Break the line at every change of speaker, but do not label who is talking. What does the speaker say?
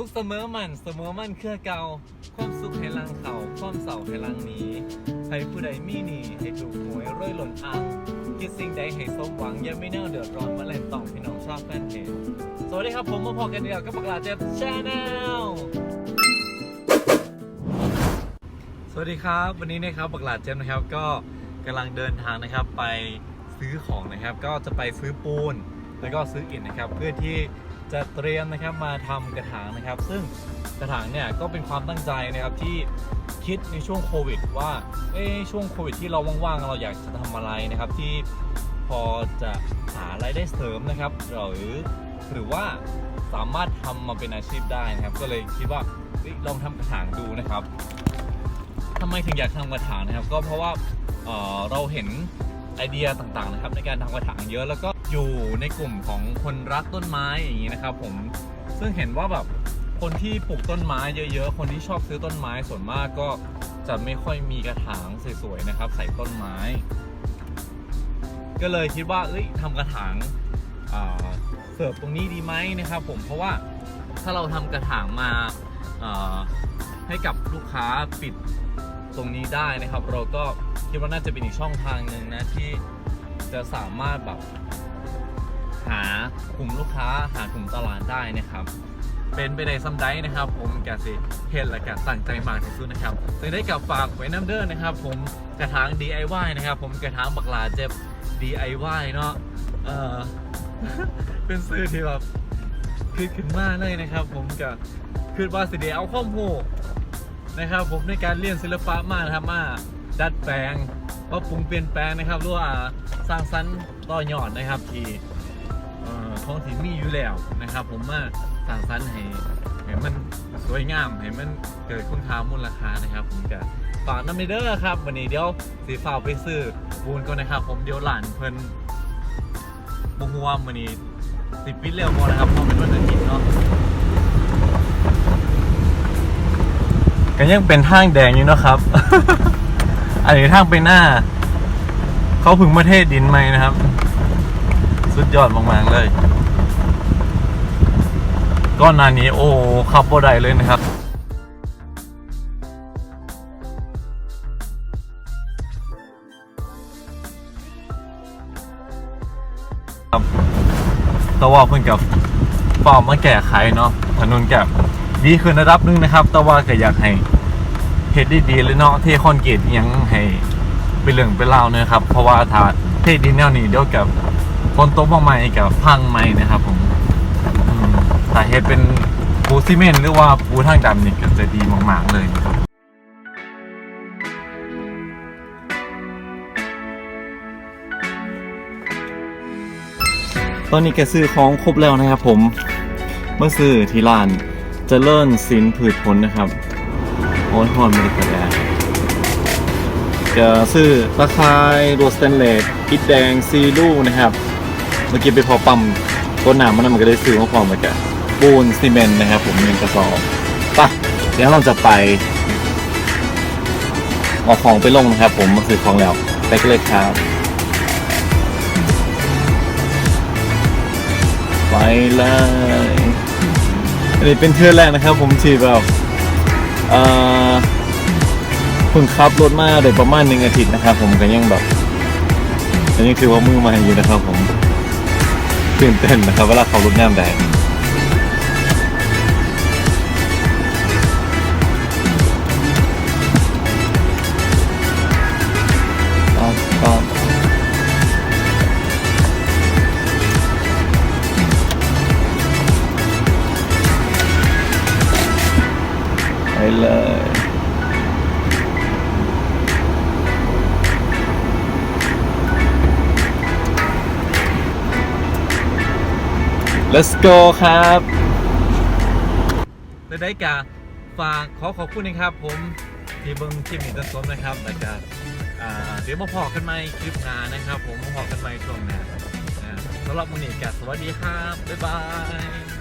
สุขเสมอมันเสมอมันเครือเก่าความสุขให้ลังเขาความเศร้าให้ลังนี้ให้ผู้ใดมีหนี้ให้ถูกหวยร้อยหล่นอ่างคิดสิ่งใดให้สมหวังอย่าไม่แน่เดือดร้อนมาเล่นต้องพี่น้องชอบแฟนเพจสวัสดีครับผมมาพอกันเดียวกับปกลาเจ็บชาแนลสวัสดีครับ วันนี้นะครับปกลาเจ็บนะครับ ก็กำลังเดินทางนะครับไปซื้อของนะครับ ก็จะไปซื้อปูน แล้วก็ซื้ออิฐนะครับ เพื่อที่จะเตรียมนะครับมาทำกระถางนะครับ ซึ่งกระถางเนี่ยก็เป็นความตั้งใจนะครับที่คิดในช่วงโควิด ว่าเอ้ช่วงโควิด ที่เราว่างๆเราอยากจะทำอะไรนะครับที่พอจะหารายได้เสริมนะครับหรือหรือว่าสามารถทำมาเป็นอาชีพได้นะครับ ก็เลยคิดว่าลองทำกระถางดูนะครับทำไมถึงอยากทำกระถางนะครับ ก็เพราะว่าเออเราเห็น ไอเดียต่างๆนะครับในการทำกระถางเยอะแล้วก็อยู่ในกลุ่มของคนรักต้นไม้อย่างนี้นะครับผมซึ่งเห็นว่าแบบคนที่ปลูกต้นไม้เยอะๆ คนที่ชอบซื้อต้นไม้ส่วนมากก็จะไม่ค่อยมีกระถางสวยๆนะครับใส่ต้นไม้ ก็เลยคิดว่าเอ้ยทำกระถางาเสิร์ฟตรงนี้ดีไหมนะครับ ผมเพราะว่าถ้าเราทำกระถางมาาให้กับลูกค้าปิดตรงนี้ได้นะครับ เราก็ คิดว่าน่าจะเป็นอีกช่องทางหนึ่งนะที่จะสามารถแบบหากลุ่มลูกค้าหากลุ่มตลาดได้นะครับ เป็นไปในซัมไดนะครับ ผมกาสิเห็นและกาตั้งใจมากที่สุดนะครับจึงได้กับฝากไว้น้ำเด้อนะครับ ผมกระถาง DIY นะครับ ผมกระถางบักลาเจ็บ DIY เนาะเออเป็นสื่อที่แบบคือขึ้นมากเลยนะครับ ผมกับคือว่าสิเดเอาข้อมูลนะครับ ผมในการเรียนศิลปะมานะครับมา ดัดแปลงปรับปรุงเปลี่ยนแปลงนะครับหรือว่าสร้างสรรค์ต่อยอดนะครับที่ของที่มีอยู่แล้วนะครับ ผมมาสร้างสรรค์ให้ให้มันสวยงามให้มันเกิดคุณค่ามูลค่านะครับ ผมจะฝากน้ำเด้อครับวันนี้เดี๋ยวสีฟ้าไปซื้อปูนก่อนนะครับ ผมเดี๋ยวหลานเพิ่นบุหัววันนี้สิปิดเร็วพอนะครับเพราะเป็นวันอาทิตย์เนาะก็ยังเป็นทางแดงอยู่เนะครับ อันนี้ทางไปหน้า เขาพึ่งมาเทศดินไหมนะครับ สุดยอดมากๆเลยก้อนนานี้โอ้ขับบ่ได้เลยนะครับครับแต่ว่าเพิ่งกับฟอร์มมาแก้ไขเนาะถนนแกบดีขึ้นระดับนึงนะครับ แต่ว่าก็อยากให้ ฮ็ดดีเลยเนาะเทคอนกรีตยังให้เป็นเรื่องเป็นราวเนยครับ เพราะว่าถ้าเทดินแนวนี้เดียวกับคนตมาใหม่กับพังใหม่นะครับ ผมอืมถ้าเฮ็ดเป็นปูซีเมนต์หรือว่าปูทางดำนี่ก็จะดีมากๆเลยนะครับตอนนี้แกซื้อของครบแล้วนะครับผม เมื่อซื้อที่ร้านเจริญสินผืดผลนะครับ โอ้ยฮอนไม่ได้กระแดดจะซื้อตะไคร้โรสเตนเลสอิฐแดงซีลูนะครับ เมื่อกี้ไปพอปั๊มต้นน้ำมันมันก็ได้ซื้อมาพร้อมกันปูนซีเมนต์นะครับผมหนึ่งกระสอบไปะเดี๋ยวเราจะไปเอาของไปลงนะครับ ผมมาซื้อของแล้วไปกันเลยครับ ไปเลยอันนี้เป็นเทือแรกนะครับ ผมที่แบบ เพิ่งขับรถมาได้ประมาณหนึ่งอาทิตย์นะครับ ผมก็ยังแบบอันนี้คือว่ามือใหมาอยู่นะครับ ผมตื่นเต้นนะครับเวลาขับรถแนมแดง let's go ครับและได้กาฝากขอขอบคุณนะครับ ผมที่เบิ้งคลิปนี้จนจบนะครับแล้วก็เดี๋ยวมาพอกันใหม่คลิปหน้านะครับ ผมมาพอกันใหม่ช่วงหน้าสำหรับมูนี้กสวัสดีครับ บ๊ายบาย